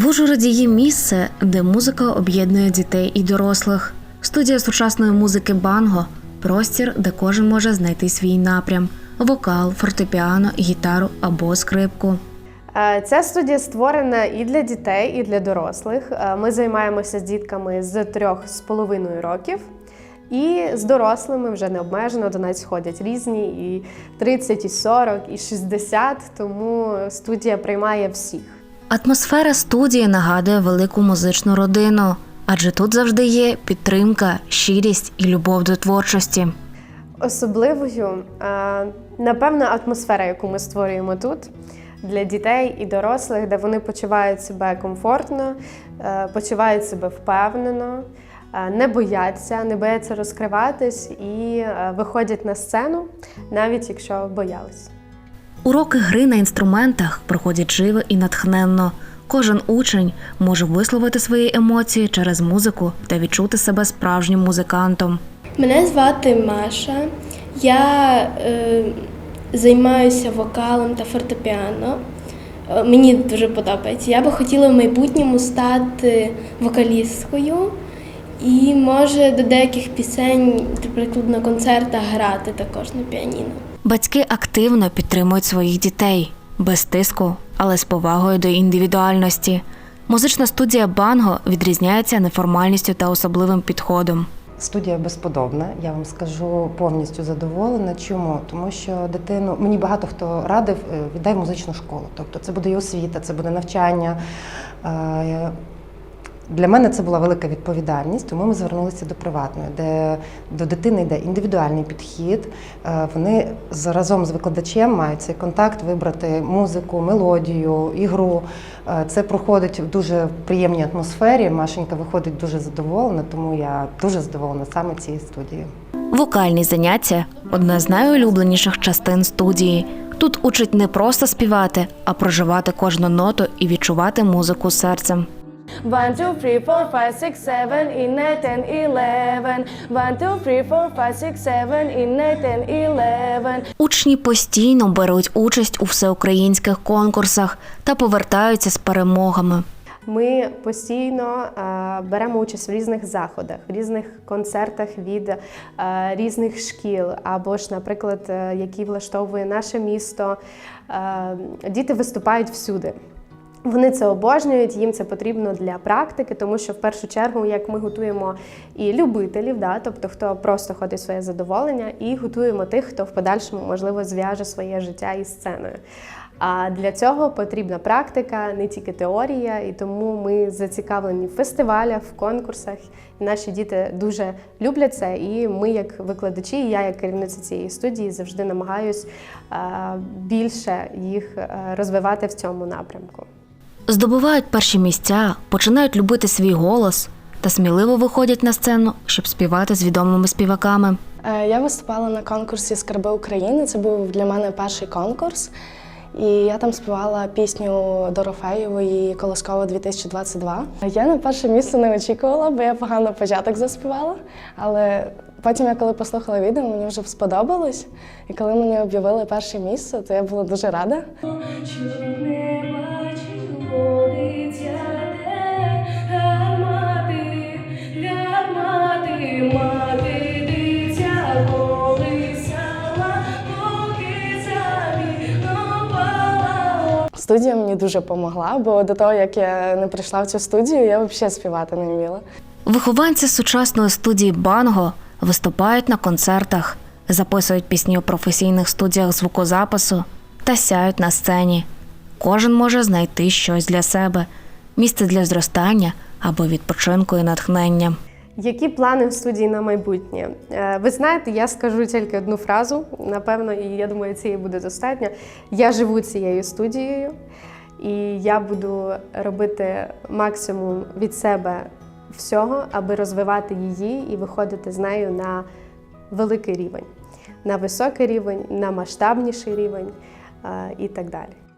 В Ужгороді є місце, де музика об'єднує дітей і дорослих. Студія сучасної музики Банго простір, де кожен може знайти свій напрям: вокал, фортепіано, гітару або скрипку. Е, Ця студія створена і для дітей, і для дорослих. Е, Ми займаємося з дітками з трьох з половиною років. І з дорослими вже не обмежено. До нас ходять різні, і 30, і 40, і 60, тому студія приймає всіх. Атмосфера студії нагадує велику музичну родину, адже тут завжди є підтримка, щирість і любов до творчості. Особливою, напевно, атмосфера, яку ми створюємо тут для дітей і дорослих, де вони почувають себе комфортно, е, почувають себе впевнено, е, не бояться, не бояться розкриватись і е, виходять на сцену, навіть якщо боялись. Уроки гри на інструментах проходять живо і натхненно. Кожен учень може висловити свої емоції через музику та відчути себе справжнім музикантом. Мене звати Маша. Я е, займаюся вокалом та фортепіано. Е, Мені дуже подобається. Я би хотіла в майбутньому стати вокалісткою і може до деяких пісень, наприклад, на концертах грати також на піаніно. Батьки активно підтримують своїх дітей без тиску, але з повагою до індивідуальності. Музична студія Банго відрізняється неформальністю та особливим підходом. Студія безподобна, я вам скажу повністю задоволена. Чому? Тому що дитину мені багато хто радив, е, віддай музичну школу. Тобто це буде і освіта, це буде навчання. Для мене це була велика відповідальність, тому ми звернулися до приватної, де до дитини йде індивідуальний підхід. Е, Вони разом з викладачем мають цей контакт вибрати музику, мелодію, ігру. Е, Це проходить в дуже приємній атмосфері. Машенька виходить дуже задоволена, тому я дуже задоволена саме цією студією. Вокальні заняття одна з найулюбленіших частин студії. Тут учать не просто співати, а проживати кожну ноту і відчувати музику серцем. One, two, three, four, five, six, seven, eight, nine, ten, eleven. One, two, three, four, five, six, seven, eight, nine, ten, eleven. Учні постійно беруть участь у всеукраїнських конкурсах та повертаються з перемогами. Ми постійно е, беремо участь в різних заходах, в різних концертах від е, різних шкіл, або ж, наприклад, е, які влаштовує наше місто. Е, Діти виступають всюди. Вони це обожнюють, їм це потрібно для практики, тому що в першу чергу, як ми готуємо і любителів, да, тобто хто просто ходить своє задоволення, і готуємо тих, хто в подальшому можливо зв'яже своє життя із сценою. А для цього потрібна практика, не тільки теорія, і тому ми зацікавлені в фестивалях, в конкурсах. І наші діти дуже люблять це. І ми, як викладачі, і я як керівниця цієї студії, завжди намагаюсь більше їх е, розвивати в цьому напрямку. Здобувають перші місця, починають любити свій голос та сміливо виходять на сцену, щоб співати з відомими співаками. Е, Я виступала на конкурсі Скарби України. Це був для мене перший конкурс. І я там співала пісню Дорофеєвої Колоскова 2022. Я на перше місце не очікувала, бо я погано початок заспівала. Але потім, я коли послухала відео, мені вже сподобалось. І коли мені об'явили перше місце, то я була дуже рада. Студія мені дуже допомогла, бо до того, як я не прийшла в цю студію, я взагалі співати не вміла. Вихованці сучасної студії Банго виступають на концертах, записують пісні у професійних студіях звукозапису та сяють на сцені. Кожен може знайти щось для себе, місце для зростання або відпочинку і натхнення. Які плани в студії на майбутнє? Е, Ви знаєте, я скажу тільки одну фразу, напевно, і я думаю, цієї буде достатньо. Я живу цією студією, і я буду робити максимум від себе всього, аби розвивати її і виходити з нею на великий рівень, на високий рівень, на масштабніший рівень е, і так далі.